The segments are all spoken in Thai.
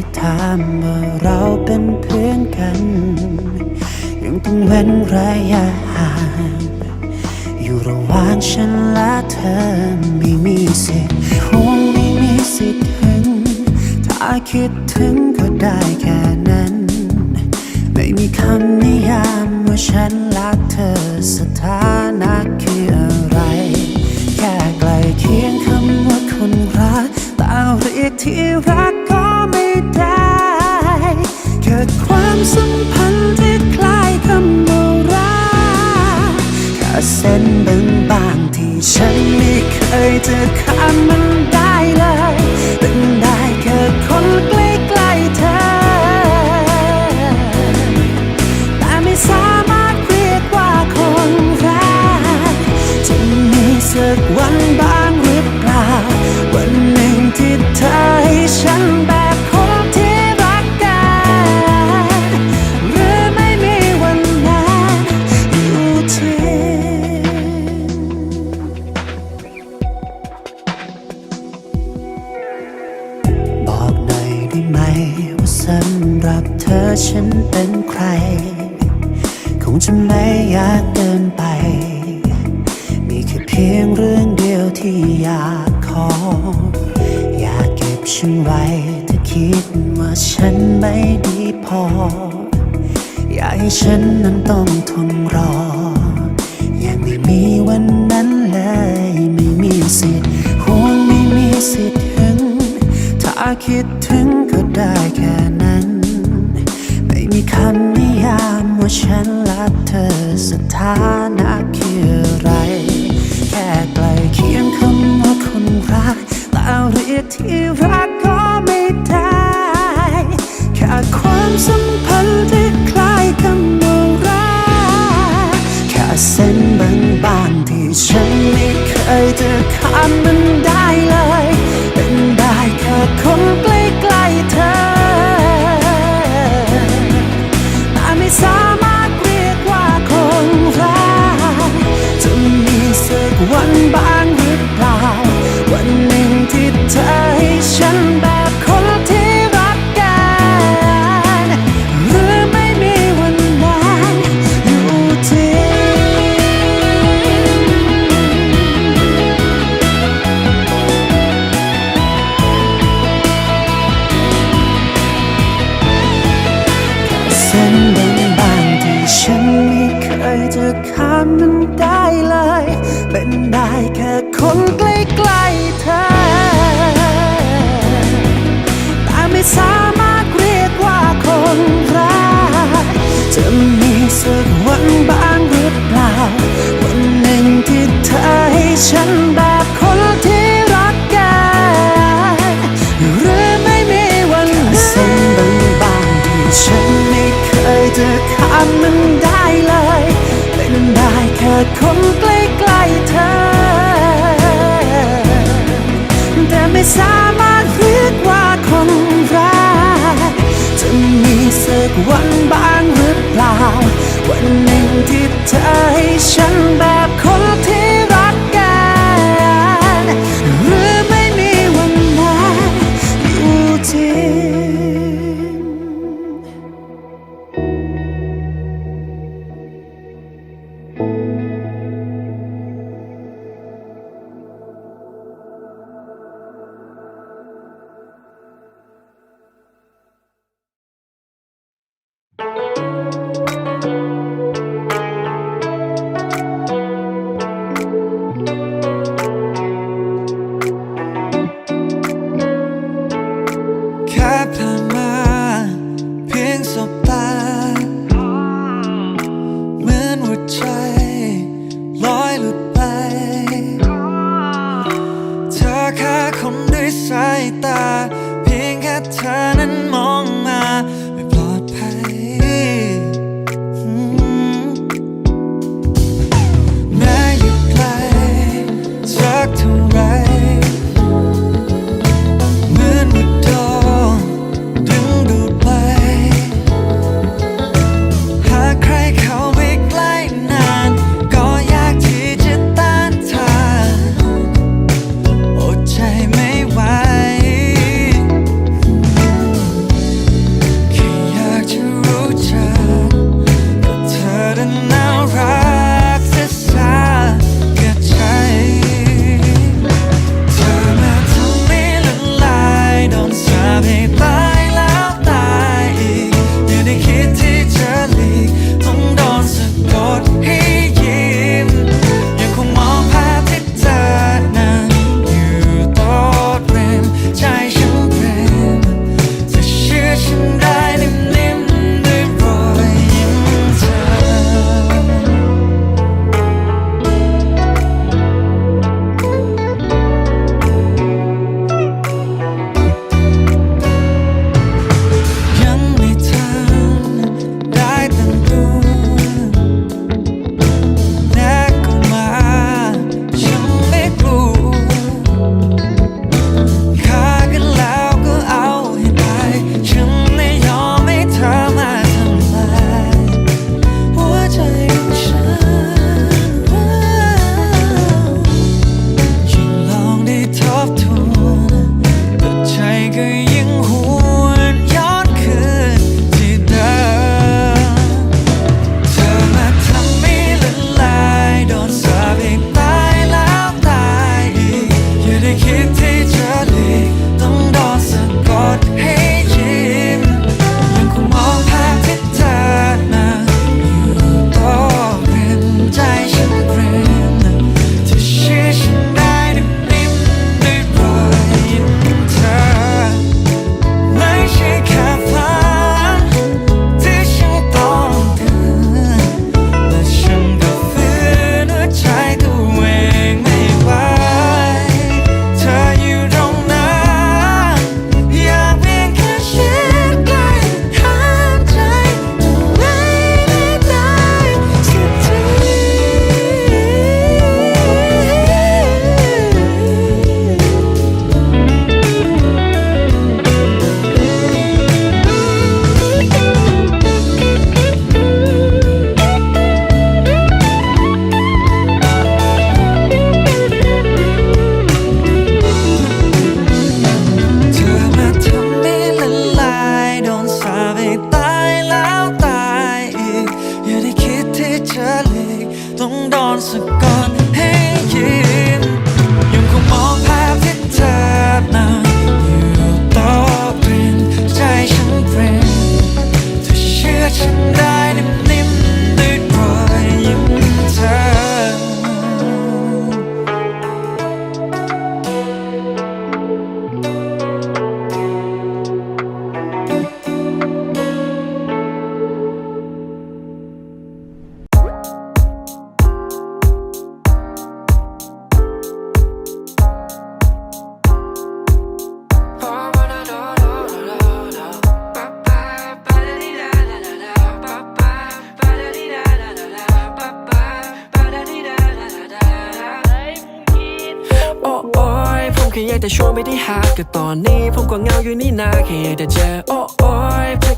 ที่ถามว่าเราเป็นเพื่อนกัน ยังต้องเว้นระยะห่าง อยู่ระหว่างฉันและเธอไม่มีสิทธิ์คงไม่มีสิทธิ์ถึง ถ้าคิดถึงก็ได้แค่นั้น ไม่มีคำนิยามว่าฉันรักเธอสถานะคืออะไร แค่ใกลเคียงคำว่าคนรักแต่เรียกที่รัก สัมพันธ์ที่คล้ายคำว่ารักแค่เส้นบางๆที่ฉันไม่เคยจะข้ามมันได้เลยเป็ คิดถึงก็ได้แค่นั้น ไม่มีคำนิยามว่าฉันรักเธอสถานะคืออะไร แค่ใกล้เคียงคำว่าคนรักแต่เรียกที่รักก็ไม่ได้แค่ความสัมพันธ์ที่คล้ายคำว่ารักแค่เส้นบางๆที่ฉันไม่เคยจะข้ามมันได้ ฉันแบบคนที่รักแกหรือไม่มีวันนั้นเส้นบางๆที่ฉันไม่เคยจะข้ามมันได้เลยเป็นได้แค่คนใกล้ๆเธอ แต่ไม่สามารถเรียกว่าคนรักจะมีสักวันบ้างหรือเปล่า วันหนึ่งที่เธอให้ฉันแบบ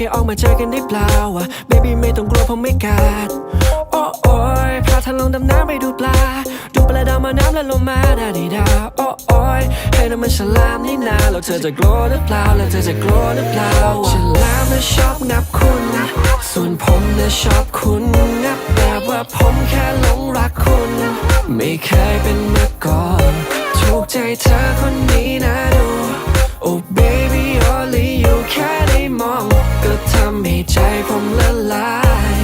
แค่ออกมาเจอกันได้เปล่าอะ baby ไม่ต้องกลัวเพราะไม่กัดโอ้โอ้ยพาเธอลงดำน้ำไปดูปลา ดูปลาดำมาน้ำแล้วลงมาดาดีดาโอ้โอ้ยให้น้ำมันฉลามนี่นาแล้วเธอจะกลัวหรือเปล่าแล้วเธอจะกลัวหรือเปล่าฉลามน่ะชอบงับคุณส่วนผมน่ะชอบคุณงับแบบว่าผมแค่หลงรักคุณ ไม่เคยเป็นมาก่อนถูกใจเธอคนนี้นะดู Oh baby only you แค่ได้มอง ทำให้ใจผมละลาย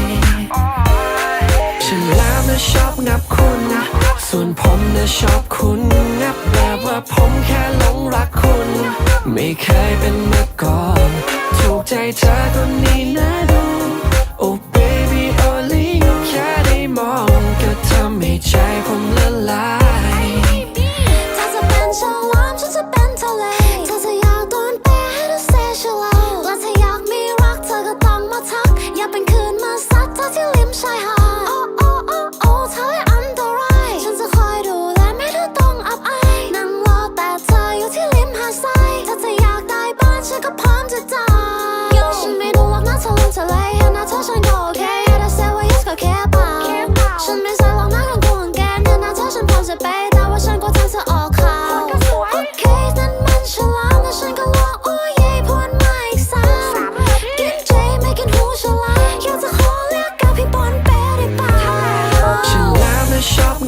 ฉันลามนะชอบงับคุณนะ ส่วนผมนะชอบคุณงับแบบว่าผมแค่หลงรักคุณ ไม่เคยเป็นมาก่อน ถูกใจเธอคนนี้นะดู Oh baby only you แค่ได้มองก็ทำให้ใจผมละลาย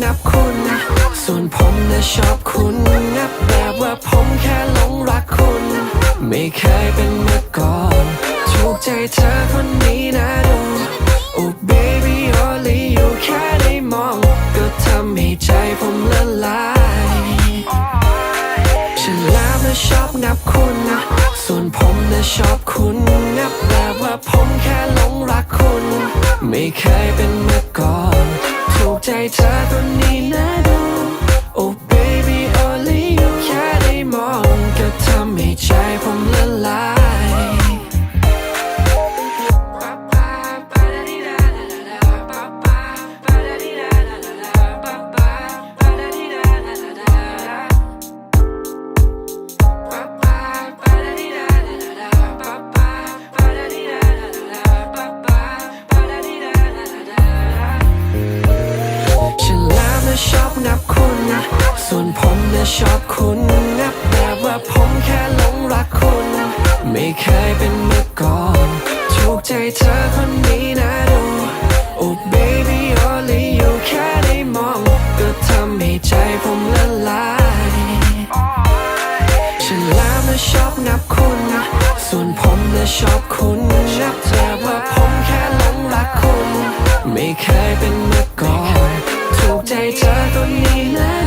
นับคุณส่วนผมนะชอบคุณนับแบบว่าผมแค่หลงรักคุณ ไม่เคยเป็นเมื่อก่อน ถูกใจเธอคนนี้นะดู โอ้ baby only you แค่ได้มอง ก็ทำให้ใจผมละลายฉันแล้วนะชอบนับคุณนะ ส่วนผมนะชอบคุณนับแบบว่าผมแค่หลงรักคุณ ไม่เคยเป็นเมื่อก่อน ใจเธอตอนนี้ วนผมน่ะชอบคุณนับแบบว่าผมแค่หลงรักคุณ ไม่เคยเป็นเมื่อก่อนถูกใจเธอคนนี้นะดู Oh baby only you แค่ได้มอง ก็ทำให้ใจผมละลายฉันแล้วนะชอบนับคุณ ส่วนผมน่ะชอบคุณนับแบบว่าผมแค่หลงรักคุณ ไม่เคยเป็นเมื่อก่อนถูกใจเธอคนนี้นะ